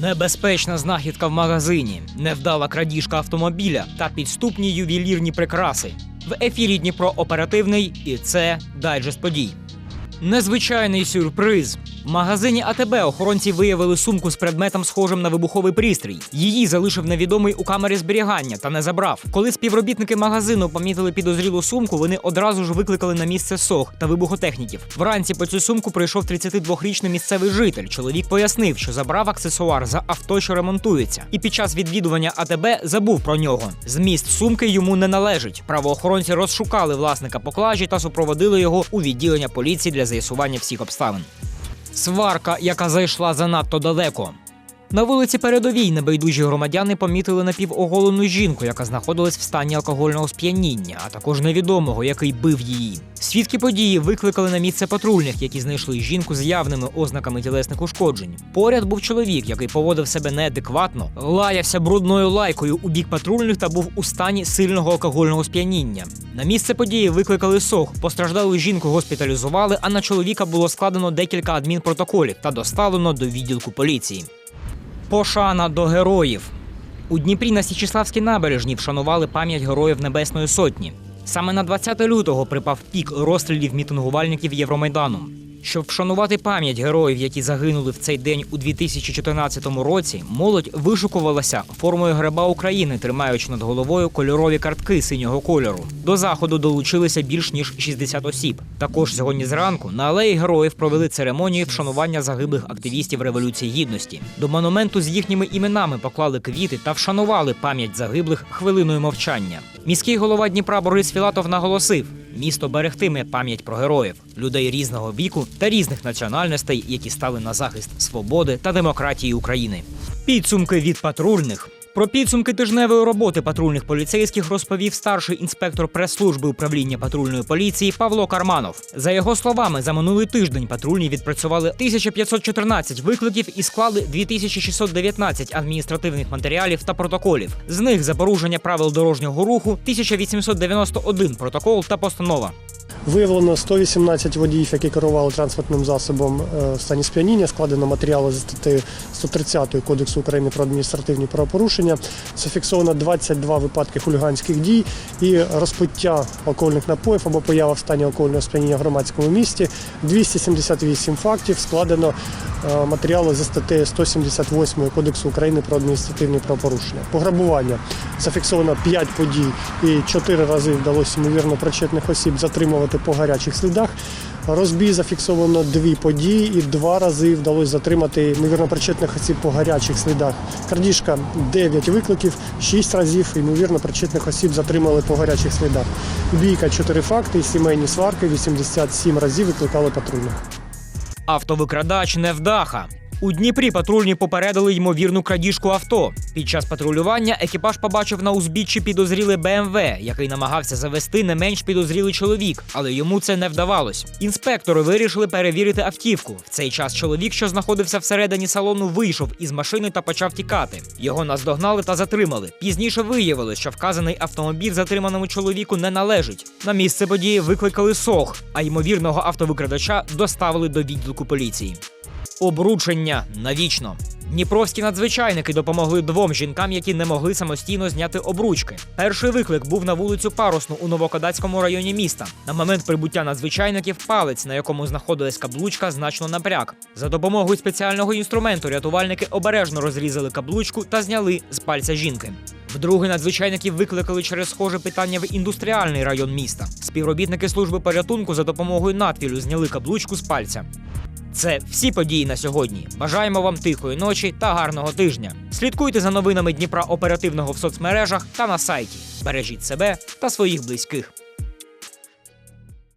Небезпечна знахідка в магазині, невдала крадіжка автомобіля та підступні ювелірні прикраси. В ефірі Дніпро оперативний і це дайджест подій. Незвичайний сюрприз. В магазині АТБ охоронці виявили сумку з предметом, схожим на вибуховий пристрій. Її залишив невідомий у камері зберігання та не забрав. Коли співробітники магазину помітили підозрілу сумку, вони одразу ж викликали на місце СОГ та вибухотехніків. Вранці по цю сумку прийшов 32-річний місцевий житель. Чоловік пояснив, що забрав аксесуар за авто, що ремонтується, і під час відвідування АТБ забув про нього. Зміст сумки йому не належить. Правоохоронці розшукали власника поклажі та супроводили його у відділення поліції для з'ясування всіх обставин. Сварка, яка зайшла занадто далеко. На вулиці передовій небайдужі громадяни помітили напівоголену жінку, яка знаходилась в стані алкогольного сп'яніння, а також невідомого, який бив її. Свідки події викликали на місце патрульних, які знайшли жінку з явними ознаками тілесних ушкоджень. Поряд був чоловік, який поводив себе неадекватно, лаявся брудною лайкою у бік патрульних та був у стані сильного алкогольного сп'яніння. На місце події викликали СОГ, постраждалу жінку госпіталізували, а на чоловіка було складено декілька адмінпротоколів та доставлено до відділку поліції. Пошана до героїв. У Дніпрі на Січиславській набережні вшанували пам'ять героїв Небесної Сотні. Саме на 20 лютого припав пік розстрілів мітингувальників Євромайдану. Щоб вшанувати пам'ять героїв, які загинули в цей день у 2014 році, молодь вишукувалася формою гриба України, тримаючи над головою кольорові картки синього кольору. До заходу долучилися більш ніж 60 осіб. Також сьогодні зранку на алеї героїв провели церемонію вшанування загиблих активістів Революції Гідності. До монументу з їхніми іменами поклали квіти та вшанували пам'ять загиблих хвилиною мовчання. Міський голова Дніпра Борис Філатов наголосив: місто берегтиме пам'ять про героїв, людей різного віку та різних національностей, які стали на захист свободи та демократії України. Підсумки від патрульних. Про підсумки тижневої роботи патрульних поліцейських розповів старший інспектор прес-служби управління патрульної поліції Павло Карманов. За його словами, за минулий тиждень патрульні відпрацювали 1514 викликів і склали 2619 адміністративних матеріалів та протоколів. З них за порушення правил дорожнього руху 1891 протокол та постанова. Виявлено 118 водіїв, які керували транспортним засобом е, в стані сп'яніння. Складено матеріали за статтею 130 Кодексу України про адміністративні правопорушення. Зафіксовано 22 випадки хуліганських дій і розпиття алкогольних напоїв або поява в стані алкогольного сп'яніння в громадському місті. 278 фактів складено е, матеріали за статтею 178 Кодексу України про адміністративні правопорушення. Пограбування зафіксовано 5 подій і 4 рази вдалося ймовірно причетних осіб затримувати по гарячих слідах. Розбій зафіксовано дві події і два рази вдалося затримати ймовірно причетних осіб по гарячих слідах. Крадіжка 9 викликів, 6 разів ймовірно причетних осіб затримали по гарячих слідах. Бійка 4 факти, сімейні сварки 87 разів викликали патрульних. Автовикрадач невдаха. У Дніпрі патрульні попередили ймовірну крадіжку авто. Під час патрулювання екіпаж побачив на узбіччі підозрілий БМВ, який намагався завести не менш підозрілий чоловік, але йому це не вдавалось. Інспектори вирішили перевірити автівку. В цей час чоловік, що знаходився всередині салону, вийшов із машини та почав тікати. Його наздогнали та затримали. Пізніше виявилось, що вказаний автомобіль затриманому чоловіку не належить. На місце події викликали СОГ, а ймовірного автовикрадача доставили до відділку поліції. Обручення навічно. Дніпровські надзвичайники допомогли двом жінкам, які не могли самостійно зняти обручки. Перший виклик був на вулицю Парусну у Новокодацькому районі міста. На момент прибуття надзвичайників палець, на якому знаходилась каблучка, значно напряг. За допомогою спеціального інструменту рятувальники обережно розрізали каблучку та зняли з пальця жінки. Вдруге надзвичайників викликали через схоже питання в індустріальний район міста. Співробітники служби порятунку за допомогою надфілю зняли каблучку з пальця. Це всі події на сьогодні. Бажаємо вам тихої ночі та гарного тижня. Слідкуйте за новинами Дніпра оперативного в соцмережах та на сайті. Бережіть себе та своїх близьких.